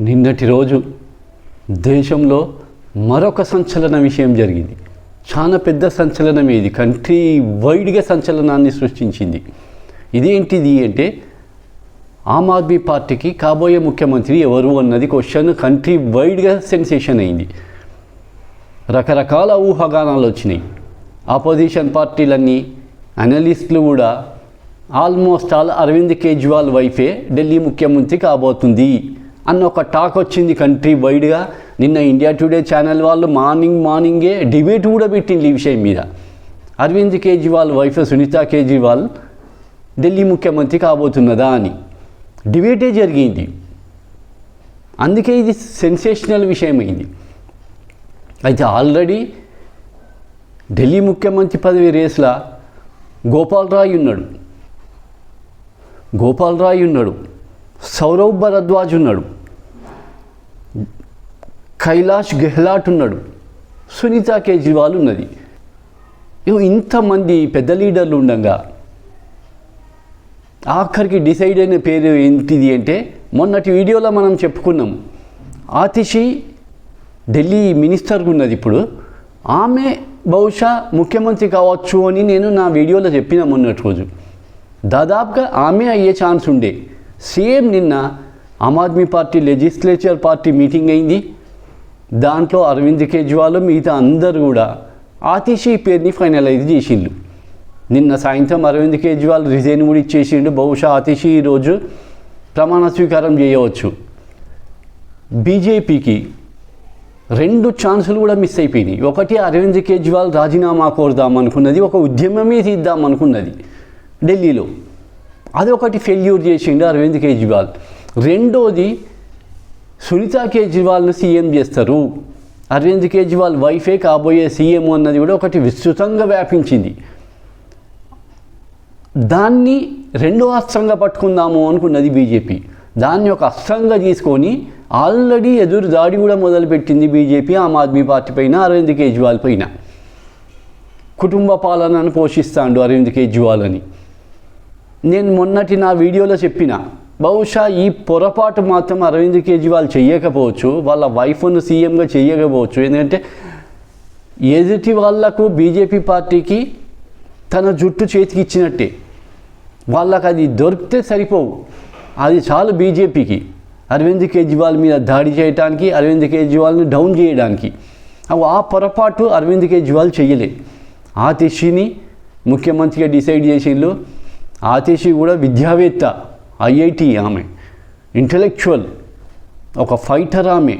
నిన్నటి రోజు దేశంలో మరొక సంచలన విషయం జరిగింది. చాలా పెద్ద సంచలనం ఇది. కంట్రీ వైడ్గా సంచలనాన్ని సృష్టించింది. ఇదేంటిది అంటే ఆమ్ ఆద్మీ పార్టీకి కాబోయే ముఖ్యమంత్రి ఎవరు అన్నది క్వశ్చన్ కంట్రీ వైడ్గా సెన్సేషన్ అయింది. రకరకాల ఊహాగానాలు వచ్చినాయి. ఆపోజిషన్ పార్టీలన్నీ అనలిస్టులు కూడా ఆల్మోస్ట్ ఆల్ అరవింద్ కేజ్రీవాల్ వైఫే ఢిల్లీ ముఖ్యమంత్రి కాబోతుంది. అన్న ఒక టాక్ వచ్చింది కంట్రీ వైడ్గా నిన్న ఇండియా టుడే ఛానల్ వాళ్ళు మార్నింగ్ మార్నింగే డిబేట్ కూడా పెట్టింది ఈ విషయం మీద. అరవింద్ కేజ్రీవాల్ వైఫ్ సునీత కేజ్రీవాల్ ఢిల్లీ ముఖ్యమంత్రి కాబోతున్నదా అని. డిబేటే జరిగింది. అందుకే ఇది సెన్సేషనల్ విషయమైంది. అయితే ఆల్రెడీ ఢిల్లీ ముఖ్యమంత్రి పదవి రేసులా గోపాల్ రాయ్ ఉన్నాడు. గోపాల్ రాయ్ ఉన్నాడు. సౌరవ్ భరద్వాజ్ ఉన్నాడు. కైలాష్ గెహ్లాట్ ఉన్నాడు. సునీత కేజ్రీవాల్ ఉన్నది. ఇగో ఇంతమంది పెద్ద లీడర్లు ఉండగా ఆఖరికి డిసైడ్ అయిన పేరు ఏంటిది అంటే మొన్నటి వీడియోలో మనం చెప్పుకున్నాం. ఆతిషి ఢిల్లీ మినిస్టర్గా ఉన్నది ఇప్పుడు. ఆమె బహుశా ముఖ్యమంత్రి కావచ్చు అని నేను నా వీడియోలో చెప్పిన మొన్నటి రోజు. దాదాపుగా ఆమె అయ్యే ఛాన్స్ ఉండే. సేమ్ నిన్న Aam Aadmi party legislature party meeting అయింది. దాంట్లో అరవింద్ కేజ్రీవాల్ మిగతా అందరు కూడా ఆతిషి పేరుని ఫైనలైజ్ చేసిండు నిన్న సాయంత్రం అరవింద్ కేజ్రీవాల్ రిజైన్ కూడా ఇచ్చేసిండు. బహుశా ఆతిషి ఈరోజు ప్రమాణ స్వీకారం చేయవచ్చు. బీజేపీకి రెండు ఛాన్సులు కూడా మిస్ అయిపోయినాయి. ఒకటి అరవింద్ కేజ్రీవాల్ రాజీనామా కోరుదాం అనుకున్నది ఒక ఉద్యమమే తీద్దాం అనుకున్నది ఢిల్లీలో. అది ఒకటి ఫెయిల్యూర్ చేసిండు అరవింద్ కేజ్రీవాల్. రెండోది సునీత కేజ్రీవాల్ను సీఎం చేస్తారు. అరవింద్ కేజ్రీవాల్ వైఫే కాబోయే సీఎం అన్నది కూడా ఒకటి విస్తృతంగా వ్యాపించింది. దాన్ని రెండో అస్త్రంగా పట్టుకుందాము అనుకున్నది బీజేపీ. దాన్ని ఒక అస్త్రంగా తీసుకొని ఆల్రెడీ ఎదురు దాడి కూడా మొదలుపెట్టింది బీజేపీ ఆమ్ ఆద్మీ పార్టీ పైన అరవింద్ కేజ్రీవాల్ పైన. కుటుంబ పాలనను పోషిస్తాడు అరవింద్ కేజ్రీవాల్ అని. నేను మొన్నటి నా వీడియోలో చెప్పిన బహుశా ఈ పొరపాటు మాత్రం అరవింద్ కేజ్రీవాల్ చేయకపోవచ్చు వాళ్ళ వైఫ్ను సీఎంగా చేయకపోవచ్చు ఎందుకంటే ఎదుటి వాళ్ళకు బీజేపీ పార్టీకి తన జుట్టు చేతికి ఇచ్చినట్టే. వాళ్ళకి అది దొరికితే సరిపోవు. అది చాలు బీజేపీకి. అరవింద్ కేజ్రీవాల్ మీద దాడి చేయడానికి అరవింద్ కేజ్రీవాల్ని డౌన్ చేయడానికి. ఆ పొరపాటు అరవింద్ కేజ్రీవాల్ చేయలే ఆతిషిని ముఖ్యమంత్రిగా డిసైడ్ చేసిండ్రు ఆతిషి కూడా విద్యావేత్త. ఐఐటి ఆమె ఇంటలెక్చువల్ ఒక ఫైటర్ ఆమె.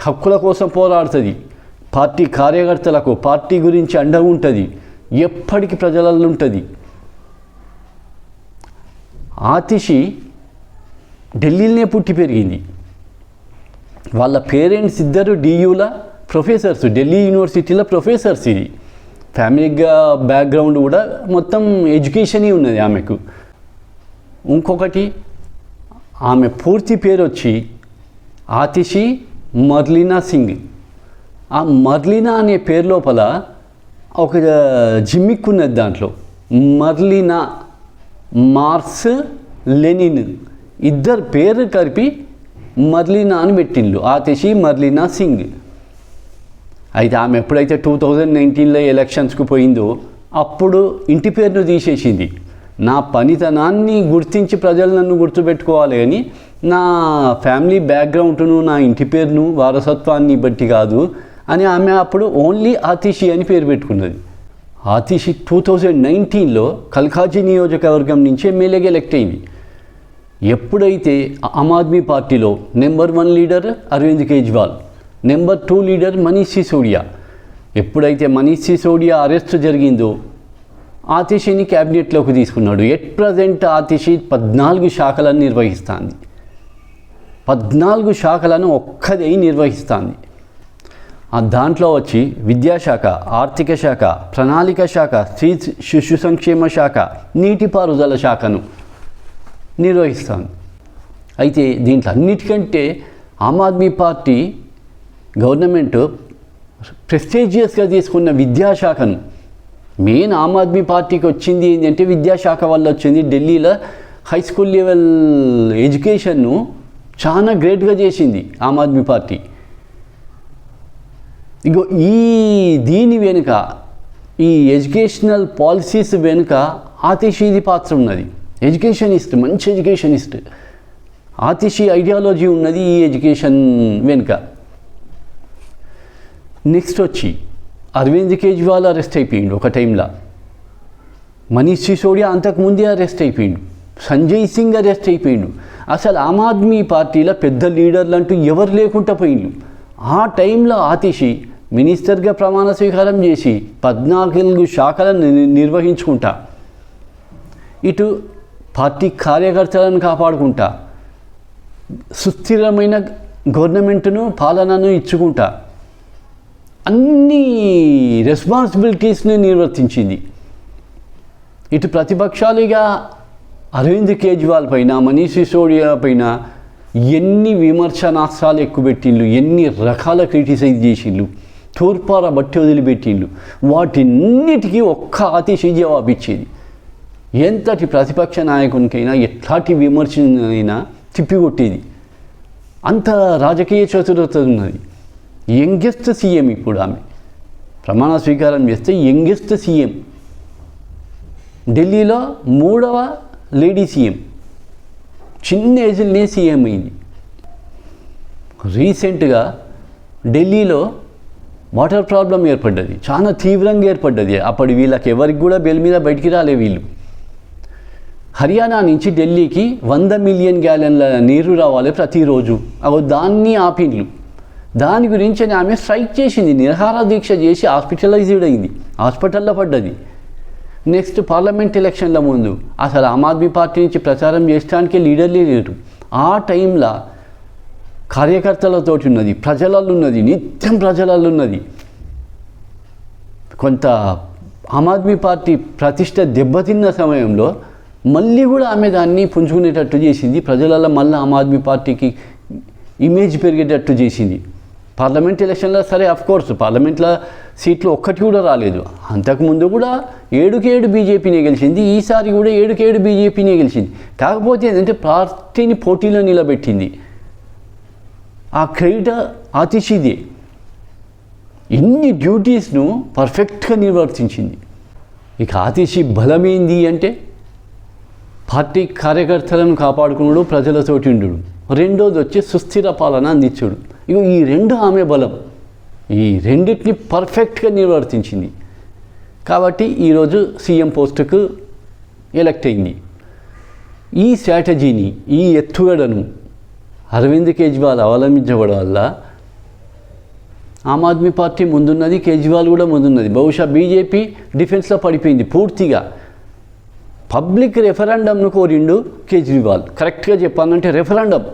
హక్కుల కోసం పోరాడుతుంది పార్టీ కార్యకర్తలకు పార్టీ గురించి అండ ఉంటుంది ఎప్పటికీ ప్రజలలో ఉంటుంది. ఆతిషి ఢిల్లీలోనే పుట్టి పెరిగింది. వాళ్ళ పేరెంట్స్ ఇద్దరు డియూల ప్రొఫెసర్స్ ఢిల్లీ యూనివర్సిటీలో ప్రొఫెసర్స్ ఇది. ఫ్యామిలీగా బ్యాక్గ్రౌండ్ కూడా మొత్తం ఎడ్యుకేషనే ఉన్నది ఆమెకు. ఇంకొకటి ఆమె పూర్తి పేరు వచ్చి ఆతిషి మర్లినా సింగ్. ఆ మర్లినా అనే పేరు లోపల ఒక జిమ్మిక్ ఉన్నది దాంట్లో. మర్లినా మార్స్ లెనిన్ ఇద్దరు పేరు కలిపి మర్లినా అని పెట్టిండ్రు ఆతిషి మర్లినా సింగ్. అయితే ఆమె ఎప్పుడైతే టూ థౌజండ్ నైన్టీన్లో ఎలక్షన్స్కి పోయిందో అప్పుడు ఇంటి పేరును తీసేసింది. నా పనితనాన్ని గుర్తించి ప్రజలు నన్ను గుర్తుపెట్టుకోవాలి కానీ నా ఫ్యామిలీ బ్యాక్గ్రౌండ్ను నా ఇంటి పేరును వారసత్వాన్ని బట్టి కాదు అని ఆమె అప్పుడు ఓన్లీ ఆతిషి అని పేరు పెట్టుకున్నది. ఆతిషి టూ థౌజండ్ నైన్టీన్లో కల్కాజీ నియోజకవర్గం నుంచి ఎమ్మెల్యేగా ఎలెక్ట్ అయింది. ఎప్పుడైతే ఆమ్ ఆద్మీ పార్టీలో number one leader Arvind Kejriwal number two leader Manish Sisodia ఎప్పుడైతే మనీష్ సిసోడియా అరెస్ట్ జరిగిందో ఆతిషిని క్యాబినెట్లోకి తీసుకున్నాడు. ఎట్ ప్రజెంట్ ఆతిషి పద్నాలుగు శాఖలను నిర్వహిస్తుంది. పద్నాలుగు శాఖలను ఒక్కదై నిర్వహిస్తుంది. ఆ దాంట్లో వచ్చి విద్యాశాఖ ఆర్థిక శాఖ ప్రణాళిక శాఖ స్త్రీ శిశు సంక్షేమ శాఖ నీటిపారుదల శాఖను నిర్వహిస్తాను అయితే దీంట్లో అన్నిటికంటే ఆమ్ ఆద్మీ పార్టీ గవర్నమెంట్ ప్రెస్టీజియస్గా తీసుకున్న విద్యాశాఖను మెయిన్ ఆమ్ ఆద్మీ పార్టీకి వచ్చింది ఏంటంటే విద్యాశాఖ వల్ల వచ్చింది. ఢిల్లీలో హై స్కూల్ లెవెల్ ఎడ్యుకేషన్ను చాలా గ్రేట్గా చేసింది ఆమ్ ఆద్మీ పార్టీ. ఇగో ఈ దీని వెనుక ఈ ఎడ్యుకేషనల్ పాలసీస్ వెనుక ఆతిషీది పాత్ర ఉన్నది. ఎడ్యుకేషనిస్ట్ మంచి ఎడ్యుకేషనిస్ట్. ఆతిషి ఐడియాలజీ ఉన్నది ఈ ఎడ్యుకేషన్ వెనుక. నెక్స్ట్ వచ్చి అరవింద్ కేజ్రీవాల్ అరెస్ట్ అయిపోయిండు ఒక టైంలో మనీష్ సిసోడియా అంతకుముందే అరెస్ట్ అయిపోయిండు. సంజయ్ సింగ్ అరెస్ట్ అయిపోయిండు. అసలు ఆమ్ ఆద్మీ పార్టీలో పెద్ద లీడర్లు అంటూ ఎవరు లేకుండా పోయిండు. ఆ టైంలో ఆతిషి మినిస్టర్గా ప్రమాణ స్వీకారం చేసి పద్నాలుగు శాఖలను నిర్వహించుకుంటా. ఇటు పార్టీ కార్యకర్తలను కాపాడుకుంటా. సుస్థిరమైన గవర్నమెంట్ను పాలనను ఇచ్చుకుంటా. అన్ని రెస్పాన్సిబిలిటీస్ని నిర్వర్తించింది. ఇటు ప్రతిపక్షాలుగా అరవింద్ కేజ్రీవాల్ పైన మనీష్ సిసోడియా పైన ఎన్ని విమర్శనాస్త్రాలు ఎక్కువపెట్టిండ్లు ఎన్ని రకాల క్రిటిసైజ్ చేసిండ్లు తూర్పార బట్టి వదిలిపెట్టిండ్లు వాటిన్నిటికీ ఒక్క అతిశి జవాబు ఇచ్చేది ఎంతటి ప్రతిపక్ష నాయకునికైనా ఎట్లాంటి విమర్శనైనా తిప్పికొట్టేది. అంత రాజకీయ చతురత ఉన్నది. యంగెస్ట్ సీఎం ఇప్పుడు ఆమె. ప్రమాణ స్వీకారం చేస్తే యంగెస్ట్ సీఎం. ఢిల్లీలో మూడవ లేడీ సీఎం. చిన్న ఏజ్లోనే సీఎం అయింది. రీసెంట్గా ఢిల్లీలో వాటర్ ప్రాబ్లం ఏర్పడ్డది. చాలా తీవ్రంగా ఏర్పడ్డది. అప్పటి వీళ్ళకి ఎవరికి కూడా బెల్ మీద బయటికి రాలే వీళ్ళు. హర్యానా నుంచి ఢిల్లీకి వంద మిలియన్ గ్యాలన్ల నీరు రావాలి ప్రతిరోజు. అవి దాన్ని ఆపిండ్లు. దాని గురించి ఆమె స్ట్రైక్ చేసింది నిరహార దీక్ష చేసి హాస్పిటలైజ్డ్ అయింది హాస్పిటల్లో పడ్డది. నెక్స్ట్ పార్లమెంట్ ఎలక్షన్ల ముందు అసలు ఆమ్ ఆద్మీ పార్టీ నుంచి ప్రచారం చేయడానికి లీడర్లే లేరు. ఆ టైంలో కార్యకర్తలతోటి ఉన్నది ప్రజలలో ఉన్నది నిత్యం ప్రజలలో ఉన్నది కొంత ఆమ్ ఆద్మీ పార్టీ ప్రతిష్ట దెబ్బతిన్న సమయంలో మళ్ళీ కూడా ఆమె దాన్ని పుంజుకునేటట్టు చేసింది ప్రజలలో మళ్ళీ ఆమ్ ఆద్మీ పార్టీకి ఇమేజ్ పెరిగేటట్టు చేసింది. పార్లమెంట్ ఎలక్షన్లో సరే అఫ్ కోర్స్ పార్లమెంట్లో సీట్లు ఒక్కటి కూడా రాలేదు. అంతకుముందు కూడా ఏడుకి ఏడు బీజేపీనే గెలిచింది ఈసారి కూడా ఏడుకి ఏడు బీజేపీనే గెలిచింది. కాకపోతే ఏంటంటే పార్టీని పోటీలో నిలబెట్టింది. ఆ క్రెడిట్ అతిశిదే ఇన్ని డ్యూటీస్ను పర్ఫెక్ట్గా నిర్వర్తించింది. ఇక ఆతిశి బలమేంది అంటే పార్టీ కార్యకర్తలను కాపాడుకున్నాడు ప్రజలతోటి ఉండడు. రెండోది వచ్చి సుస్థిర పాలన అందించడు. ఇగో ఈ రెండు ఆమె బలం. ఈ రెండింటిని పర్ఫెక్ట్గా నిర్వర్తించింది. కాబట్టి ఈరోజు సీఎం పోస్టుకు ఎలక్ట్ అయింది. ఈ స్ట్రాటజీని ఈ ఎత్తుగడను అరవింద్ కేజ్రీవాల్ అవలంబించబడం వల్ల ఆమ్ ఆద్మీ పార్టీ ముందున్నది కేజ్రీవాల్ కూడా ముందున్నది. బహుశా బీజేపీ డిఫెన్స్లో పడిపోయింది పూర్తిగా. పబ్లిక్ రెఫరెండంను కోరిండు కేజ్రీవాల్. కరెక్ట్గా చెప్పాలంటే రెఫరెండం.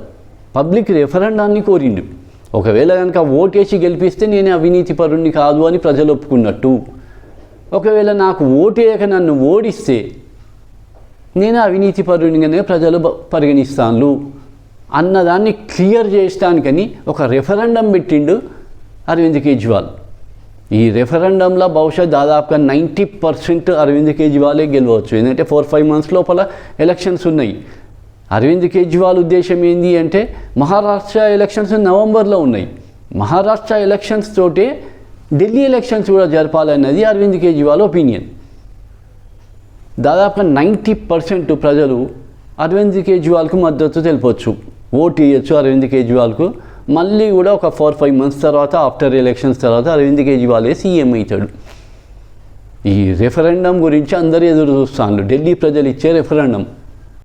పబ్లిక్ రెఫరెండాన్ని కోరిండు. ఒకవేళ కనుక ఓటేసి గెలిపిస్తే నేను అవినీతి పరుణ్ణి కాదు అని ప్రజలు ఒప్పుకున్నట్టు. ఒకవేళ నాకు ఓటేయక నన్ను ఓడిస్తే నేను అవినీతి పరునిగానే ప్రజలు పరిగణిస్తాను అన్నదాన్ని క్లియర్ చేయడానికని ఒక రెఫరెండం పెట్టిండు అరవింద్ కేజ్రీవాల్ ఈ రెఫరెండంలో బహుశా దాదాపుగా నైంటీ పర్సెంట్ అరవింద్ కేజ్రీవాలే గెలవచ్చు. ఎందుకంటే ఫోర్ ఫైవ్ మంత్స్ లోపల ఎలక్షన్స్ ఉన్నాయి. అరవింద్ కేజ్రీవాల్ ఉద్దేశం ఏంది అంటే మహారాష్ట్ర ఎలక్షన్స్ నవంబర్లో ఉన్నాయి. మహారాష్ట్ర ఎలక్షన్స్ తోటే ఢిల్లీ ఎలక్షన్స్ కూడా జరపాలన్నది అరవింద్ కేజ్రీవాల్ ఒపీనియన్ దాదాపుగా నైంటీ పర్సెంట్ ప్రజలు అరవింద్ కేజ్రీవాల్కు మద్దతు తెలిపొచ్చు. ఓటు ఇవ్వచ్చు అరవింద్ కేజ్రీవాల్కు. మళ్ళీ కూడా ఒక ఫోర్ ఫైవ్ మంత్స్ తర్వాత ఆఫ్టర్ ఎలక్షన్స్ తర్వాత అరవింద్ కేజ్రీవాలే సీఎం అవుతాడు. ఈ రెఫరెండం గురించి అందరూ ఎదురు చూస్తాను ఢిల్లీ ప్రజలు ఇచ్చే రెఫరెండం